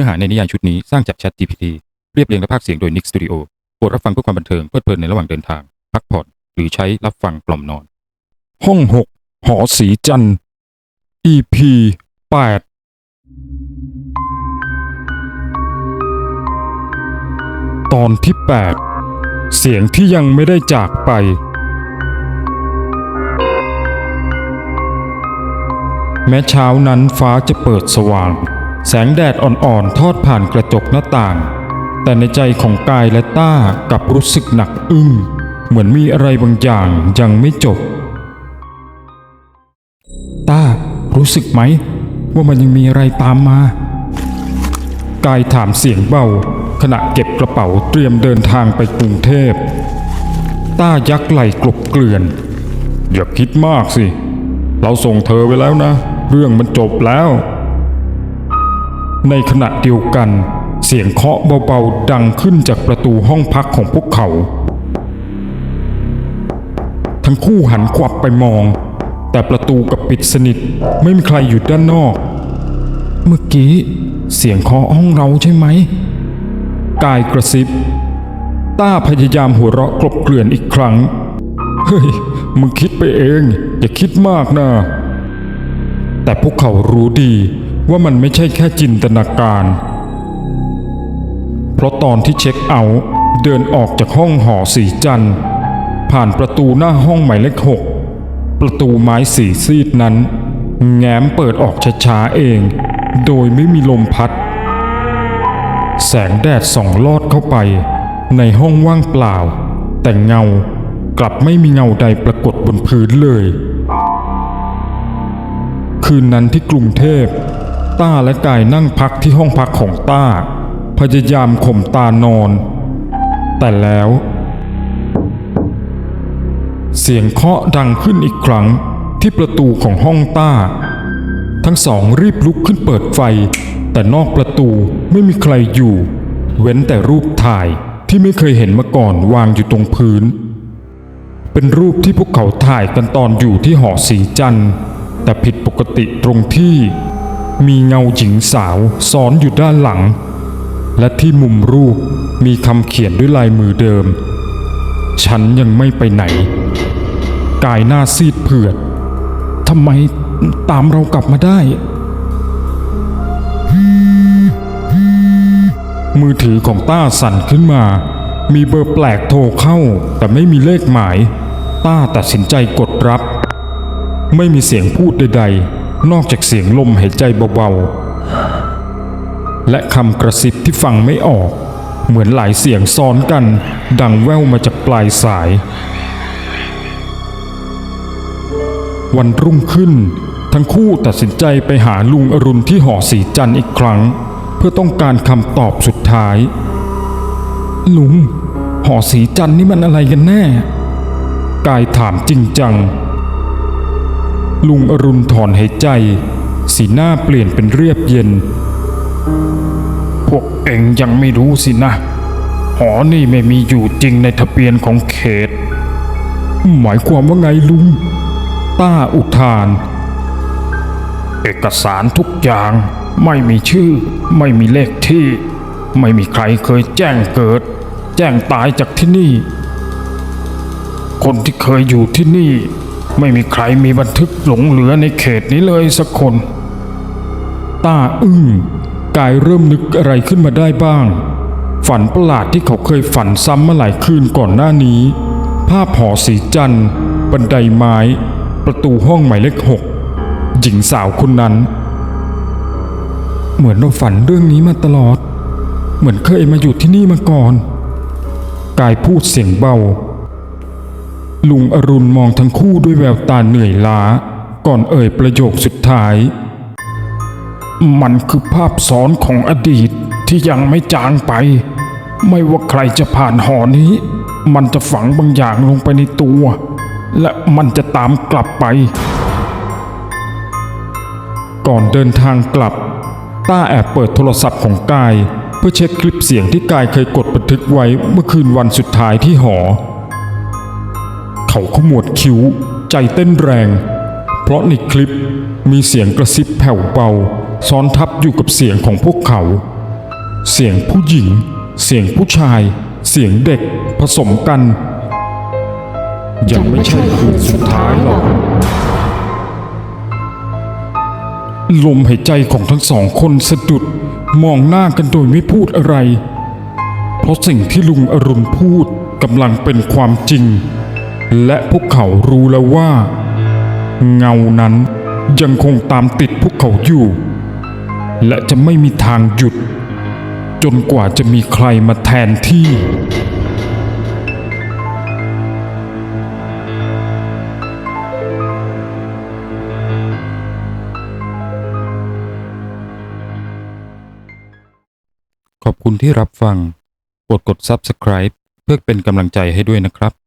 นื้อหาในนิยายชุดนี้สร้างจาก Chat GPT เรียบเรียงและพากย์เสียงโดย Nick Studio โปรดรับฟังเพื่อความบันเทิงเพลิดเพลินในระหว่างเดินทาง พักผ่อน หรือใช้รับฟังกล่อมนอน ห้องหกหอสีจันทร์ EP 8ตอนที่ 8 เสียงที่ยังไม่ได้จากไป แม้เช้านั้นฟ้าจะเปิดสว่าง แสงแดดอ่อนๆ ทอดผ่านกระจกหน้าต่าง แต่ในใจของกายและต้ากลับรู้สึกหนักอึ้ง เหมือนมีอะไรบางอย่างยังไม่จบ ต้ารู้สึกไหม ว่ามันยังมีอะไรตามมา กายถามเสียงเบา ขณะเก็บกระเป๋าเตรียมเดินทางไปกรุงเทพ ต้ายักไหล่กลบเกลื่อน อย่าคิดมากสิ เราส่งเธอไปแล้วนะ เรื่องมันจบแล้ว ในขณะเดียวกัน เสียงเคาะเบาๆดังขึ้นจากประตูห้องพักของพวกเขา ทั้งคู่หันขวับไปมอง แต่ประตูกับปิดสนิทไม่มีใครอยู่ด้านนอก เมื่อกี้เสียงเคาะห้องเราใช่ไหม กายกระซิบ ต้าพยายามหัวเราะกลบเกลื่อนอีกครั้ง เฮ้ย มึงคิดไปเอง อย่าคิดมากนะ แต่พวกเขารู้ดี ว่ามันไม่ใช่แค่จินตนาการ เพราะตอนที่เช็คเอาท์เดินออกจากห้องหอสีจันทร์ ผ่านประตูหน้าห้องหมายเลขหกประตูไม้สีซีดนั้น แง้มเปิดออกช้าๆเอง โดยไม่มีลมพัด แสงแดดส่องลอดเข้าไป ในห้องว่างเปล่า แต่เงากลับไม่มีเงาใดปรากฏบนพื้นเลย คืนนั้นที่กรุงเทพ ต้าและกายนั่งพักที่ห้องพักของต้า พยายามข่มตานอน แต่แล้ว เสียงเคาะดังขึ้นอีกครั้งที่ประตูของห้องต้า ทั้งสองรีบลุกขึ้นเปิดไฟ แต่นอกประตูไม่มีใครอยู่ เว้นแต่รูปถ่ายที่ไม่เคยเห็นมาก่อนวางอยู่ตรงพื้น เป็นรูปที่พวกเขาถ่ายกันตอนอยู่ที่หอสีจันทร์แต่ผิดปกติตรงที่ มีเงาหญิงสาวซ้อนอยู่ด้านหลัง และที่มุมรูปมีคำเขียนด้วยลายมือเดิม ฉันยังไม่ไปไหน กายหน้าซีดเผือดทำไมตามเรากลับมาได้ มือถือของต้าสั่นขึ้นมา มีเบอร์แปลกโทรเข้า แต่ไม่มีเลขหมาย ต้าตัดสินใจกดรับ ไม่มีเสียงพูดใดๆ นอกจากเสียงลมหายใจเบาๆ และคำกระซิบที่ฟังไม่ออก เหมือนหลายเสียงซ้อนกัน ดังแว่วมาจากปลายสาย วันรุ่งขึ้น ทั้งคู่ตัดสินใจไปหาลุงอรุณที่หอสีจันทร์อีกครั้ง เพื่อต้องการคำตอบสุดท้าย ลุงหอสีจันทร์นี่มันอะไรกันแน่ กายถามจริงจัง ลุงอรุณถอนหายใจ สีหน้าเปลี่ยนเป็นเรียบเย็น พวกเองยังไม่รู้สินะ หอนี่ไม่มีอยู่จริงในทะเบียนของเขต หมายความว่าไงลุง ต้าอุทาน เอกสารทุกอย่างไม่มีชื่อ ไม่มีเลขที่ ไม่มีใครเคยแจ้งเกิด แจ้งตายจากที่นี่ คนที่เคยอยู่ที่นี่ ไม่มีใครมีบันทึกหลงเหลือในเขตนี้เลยสักคน ต้าอึ้งกายเริ่มนึกอะไรขึ้นมาได้บ้าง ฝันประหลาดที่เขาเคยฝันซ้ำมาหลายคืนก่อนหน้านี้ ภาพหอสีจันทร์บันไดไม้ ประตูห้องหมายเลขหกหญิงสาวคนนั้น เหมือนเราฝันเรื่องนี้มาตลอด เหมือนเคยมาอยู่ที่นี่มาก่อน กายพูดเสียงเบา ลุงอรุณมองทั้งคู่ด้วยแววตาเหนื่อยล้า ก่อนเอ่ยประโยคสุดท้าย มันคือภาพซ้อนของอดีตที่ยังไม่จางไป ไม่ว่าใครจะผ่านหอนี้ มันจะฝังบางอย่างลงไปในตัว และมันจะตามกลับไป ก่อนเดินทางกลับ ต้าแอบเปิดโทรศัพท์ของกาย เพื่อเช็คคลิปเสียงที่กายเคยกดบันทึกไว้เมื่อคืนวันสุดท้ายที่หอ เขาขมวดคิ้ว ใจเต้นแรง เพราะในคลิปมีเสียงกระซิบแผ่วเบาซ้อนทับอยู่กับเสียงของพวกเขา เสียงผู้หญิง เสียงผู้ชาย เสียงเด็กผสมกัน ยังไม่ใช่คืนสุดท้ายหรอกลมหายใจของทั้งสองคนสะดุดมองหน้ากันโดยไม่พูดอะไร เพราะสิ่งที่ลุงอรุณพูดกำลังเป็นความจริง และพวกเขารู้แล้วว่า เงานั้นยังคงตามติดพวกเขาอยู่ และจะไม่มีทางหยุด จนกว่าจะมีใครมาแทนที่ขอบคุณที่รับฟัง กดกด Subscribe เพื่อเป็นกำลังใจให้ด้วยนะครับ